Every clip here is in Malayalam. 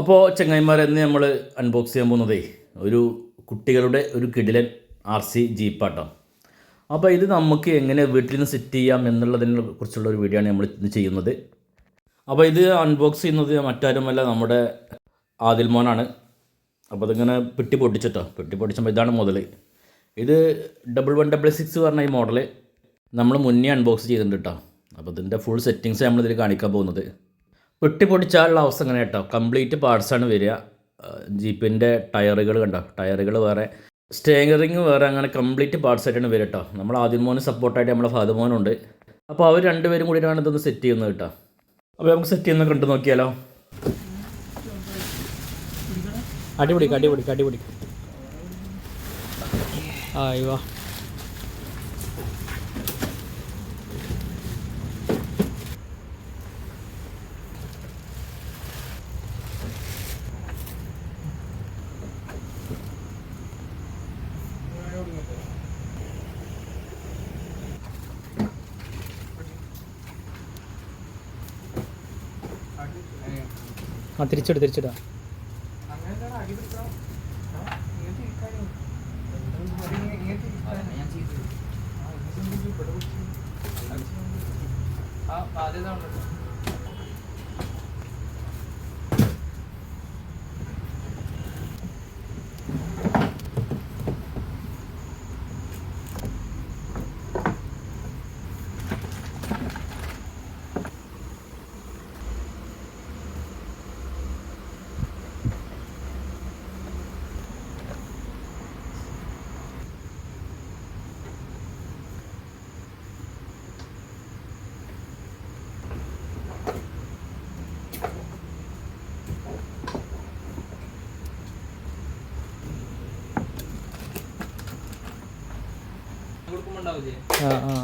അപ്പോൾ ചങ്ങായിമാരെ ഇന്ന് നമ്മൾ അൺബോക്സ് ചെയ്യാൻ പോകുന്നതേ ഒരു കുട്ടികളുടെ ഒരു കിടിലൻ ആർ സി ജീപ്പാട്ടോ. അപ്പോൾ ഇത് നമുക്ക് എങ്ങനെ വീട്ടിൽ നിന്ന് സെറ്റ് ചെയ്യാം എന്നുള്ളതിനെ കുറിച്ചുള്ള ഒരു വീഡിയോ ആണ് നമ്മൾ ഇന്ന് ചെയ്യുന്നത്. അപ്പോൾ ഇത് അൺബോക്സ് ചെയ്യുന്നത് മറ്റാരുമല്ല നമ്മുടെ ആദിൽ മോനാണ്. അപ്പോൾ അതിങ്ങനെ പെട്ടി പൊട്ടിച്ചിട്ടോ പെട്ടി പൊട്ടിച്ചപ്പോൾ ഇതാണ് മുതൽ ഇത് ഡബിൾ വൺ ഡബിൾ സിക്സ് പറഞ്ഞ ഈ മോഡൽ നമ്മൾ മുന്നേ അൺബോക്സ് ചെയ്തിട്ടുണ്ട് കേട്ടോ അപ്പോൾ ഇതിന്റെ ഫുൾ സെറ്റിങ്സ് നമ്മളിതിൽ കാണിക്കാൻ പോകുന്നത്. പെട്ടി പൊടിച്ചാലുള്ള അവസ്ഥ അങ്ങനെ കേട്ടോ. കംപ്ലീറ്റ് പാർട്സാണ് വരിക. ജീപ്പിന്റെ ടയറുകൾ കണ്ടോ? ടയറുകൾ വേറെ സ്റ്റേറിങ് വേറെ അങ്ങനെ കംപ്ലീറ്റ് പാർട്സ് ആയിട്ടാണ് വരിക കേട്ടോ. നമ്മൾ ആദ്യം മോന് സപ്പോർട്ടായിട്ട് നമ്മളെ ഫാദർ മോനുണ്ട്. അപ്പോൾ അവർ രണ്ടുപേരും കൂടിയിട്ടാണ് ഇതൊന്ന് സെറ്റ് ചെയ്യുന്നത് കേട്ടോ. അപ്പോൾ നമുക്ക് സെറ്റ് ചെയ്യുന്ന കണ്ടു നോക്കിയാലോ? അടിപൊളി അടിപൊളി അടിപൊളി. ആ ഇവാ. ആ തിരിച്ചിട് തിരിച്ചിടാ ആ ആ ആ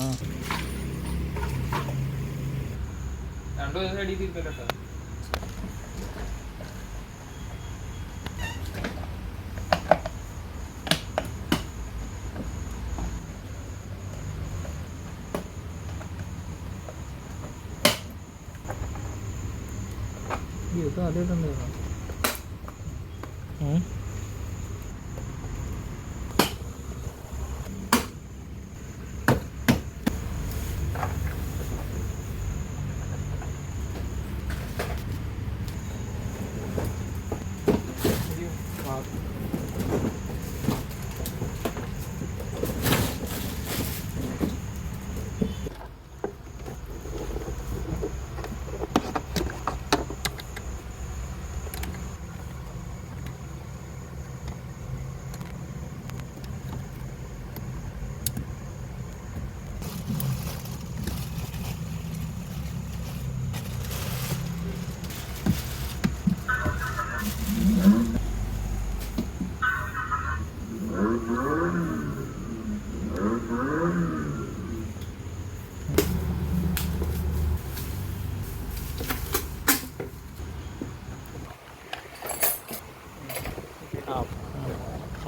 ഇത് അതേതുണ്ട് ആ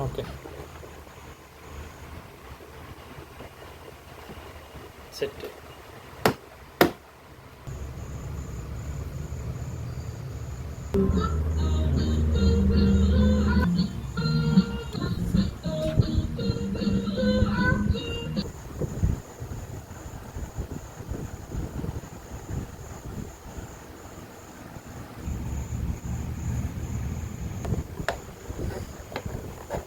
ഓക്കെ സെറ്റ്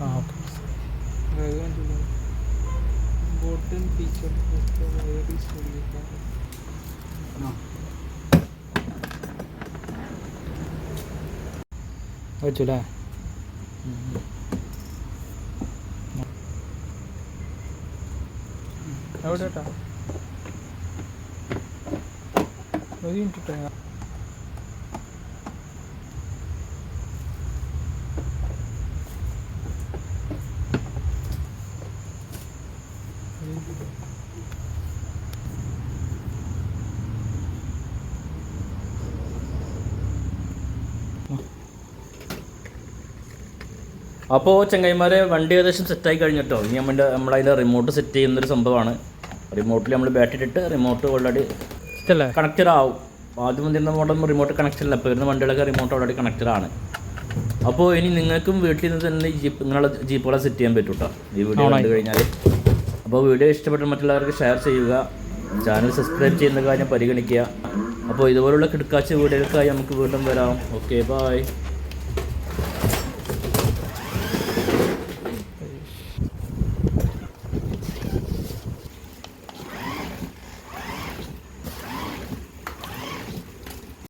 ആ okay Important feature of the wire is unique. No. അല്ലേ എവിടെ കേട്ടാ ഒരു മിനിറ്റ് ഇട്ടോ. അപ്പോൾ ചങ്ങായിമാരെ വണ്ടി ഏകദേശം സെറ്റായി കഴിഞ്ഞിട്ടോ? ഇനി നമ്മുടെ നമ്മളതിന്റെ റിമോട്ട് സെറ്റ് ചെയ്യുന്നൊരു സംഭവമാണ്. റിമോട്ടിൽ നമ്മൾ ബാറ്ററി ഇട്ട് റിമോട്ട് ഓൾറെഡി കണക്റ്റഡ് ആവും. ആദ്യം വന്നിരുന്ന മോഡൽ റിമോട്ട് കണക്ഷൻ അല്ല. ഇപ്പോൾ വരുന്ന വണ്ടികളൊക്കെ റിമോട്ട് ഓൾറെഡി കണക്റ്റഡ് ആണ്. അപ്പോൾ ഇനി നിങ്ങൾക്കും വീട്ടിൽ നിന്ന് തന്നെ ഈ ജീപ്പ് നിങ്ങളെ ജീപ്പുകളെ സെറ്റ് ചെയ്യാൻ പറ്റും കേട്ടോ ഈ വീഡിയോ കണ്ടു കഴിഞ്ഞാൽ അപ്പോൾ വീഡിയോ ഇഷ്ടപ്പെട്ട മറ്റുള്ളവർക്ക് ഷെയർ ചെയ്യുക. ചാനൽ സബ്സ്ക്രൈബ് ചെയ്യുന്ന കാര്യം പരിഗണിക്കുക. അപ്പോൾ ഇതുപോലുള്ള കിടക്കാച്ച വീഡിയോകൾക്കായി നമുക്ക് വീണ്ടും വരാം. Okay bye